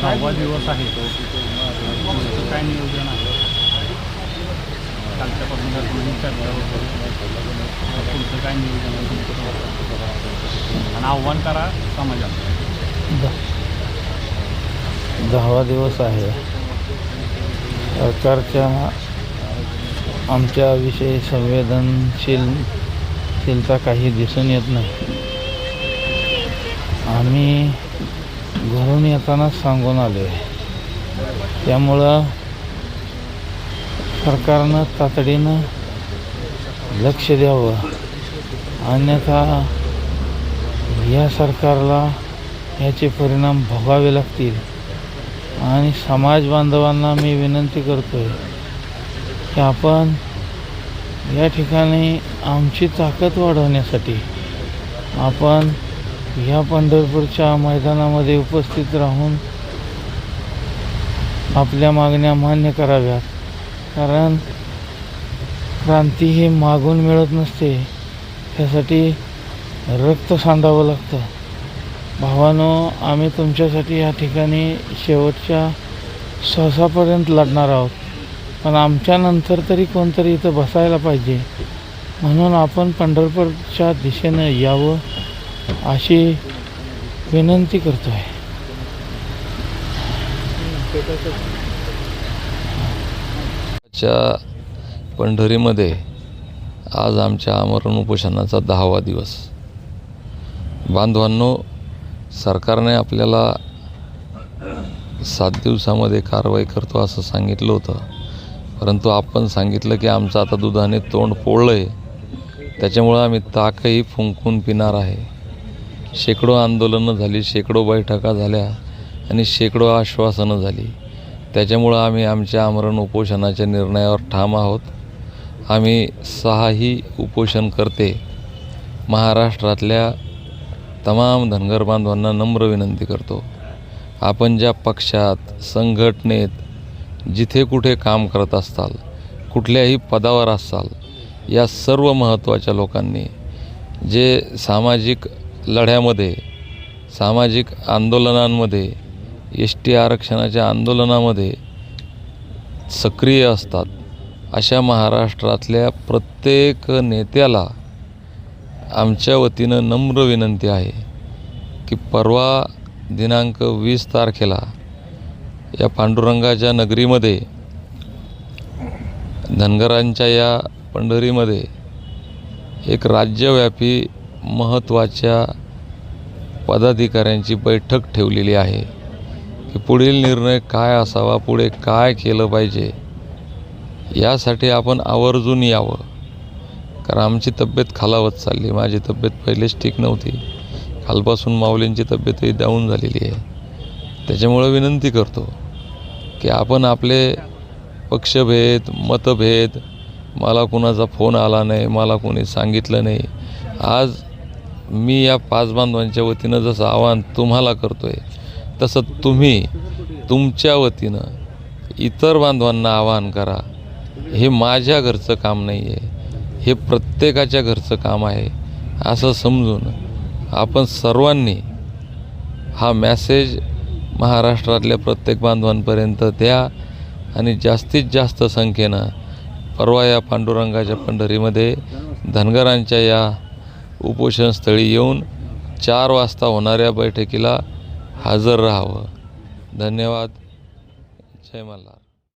सहावा दिवस आहे. तुमचं काय नियोजन आहे? कालच्यापासून जर तुम्ही चर्चा तुमचं काय नियोजन आहे तुमचं? आणि आव्हान करा समाजाला. द- दहावा दिवस आहे. सरकारच्या आमच्याविषयी संवेदनशीलशीलता काही दिसून येत नाही. आम्ही घरून येताना सांगून आले. त्यामुळं सरकारनं तातडीनं लक्ष द्यावं. अन्यथा या सरकारला याचे परिणाम भोगावे लागतील. आणि समाज बांधवांना मी विनंती करतो आहे की आपण या ठिकाणी आमची ताकद वाढवण्यासाठी आपण या पंढरपूरच्या मैदानामध्ये उपस्थित राहून आपल्या मागण्या मान्य कराव्यात. कारण क्रांती ही मागून मिळत नसते. त्यासाठी रक्त सांडावं लागतं. भावानो आम्ही तुमच्यासाठी या ठिकाणी शेवटच्या सहसापर्यंत लढणार आहोत. पण आमच्यानंतर तरी कोणतरी इथं बसायला पाहिजे. म्हणून आपण पंढरपूरच्या दिशेनं यावं. अशी विनंती करतो आहे च्या पंढरीमध्ये आज आमच्या आमरण उपोषणाचा दहावा दिवस. बांधवांनो सरकारने आपल्याला सात दिवसामध्ये कारवाई करतो असं सांगितलं होतं. परंतु आपण सांगितलं की आमचं आता दुधाने तोंड पोळलं आहे त्याच्यामुळं आम्ही ताकही फुंकून पिणार आहे. शेकडो आंदोलनं झाली शेकडो बैठका झाल्या आणि शेकडो आश्वासनं झाली. त्याच्यामुळं आम्ही आमच्या आमरण उपोषणाच्या निर्णयावर ठाम आहोत. आम्ही सहाही उपोषण करते. महाराष्ट्रातल्या तमाम धनगर बांधवांना नम्र विनंती करतो. आपण ज्या पक्षात संघटनेत जिथे कुठे काम करत असताल कुठल्याही पदावर असाल या सर्व महत्त्वाच्या लोकांनी जे सामाजिक लढ्यामध्ये सामाजिक आंदोलनांमध्ये एस टी आरक्षणाच्या आंदोलनामध्ये सक्रिय असतात. अशा महाराष्ट्रातल्या प्रत्येक नेत्याला आमच्या वतीनं नम्र विनंती आहे की परवा दिनांक वीस तारखेला या पांडुरंगाच्या नगरीमध्ये धनगरांच्या या पंढरीमध्ये एक राज्यव्यापी महत्त्वाच्या पदाधिकाऱ्यांची बैठक ठेवलेली आहे की पुढील निर्णय काय असावा पुढे काय केलं पाहिजे यासाठी आपण आवर्जून यावं. कारण आमची तब्येत खालावत चालली. माझी तब्येत पहिलेच ठीक नव्हती. कालपासून माऊलींची तब्येतही डाऊन झालेली आहे. त्याच्यामुळं विनंती करतो की आपण आपले पक्षभेद मतभेद मला कुणाचा फोन आला नाही मला कोणी सांगितलं नाही आज मी या पाच बांधवांच्या वतीनं जसं आवाहन तुम्हाला करतो आहे तसं तुम्ही तुमच्या वतीनं इतर बांधवांना आवाहन करा. हे माझ्या घरचं काम नाही आहे हे प्रत्येकाच्या घरचं काम आहे असं समजून आपण सर्वांनी हा मॅसेज महाराष्ट्रातल्या प्रत्येक बांधवांपर्यंत द्या आणि जास्तीत जास्त संख्येनं परवा या पांडुरंगाच्या पंढरीमध्ये धनगरांच्या या उपोषणस्थळी येऊन चार वाजता होणाऱ्या बैठकीला हजर राहावं. धन्यवाद. जय मल्हार.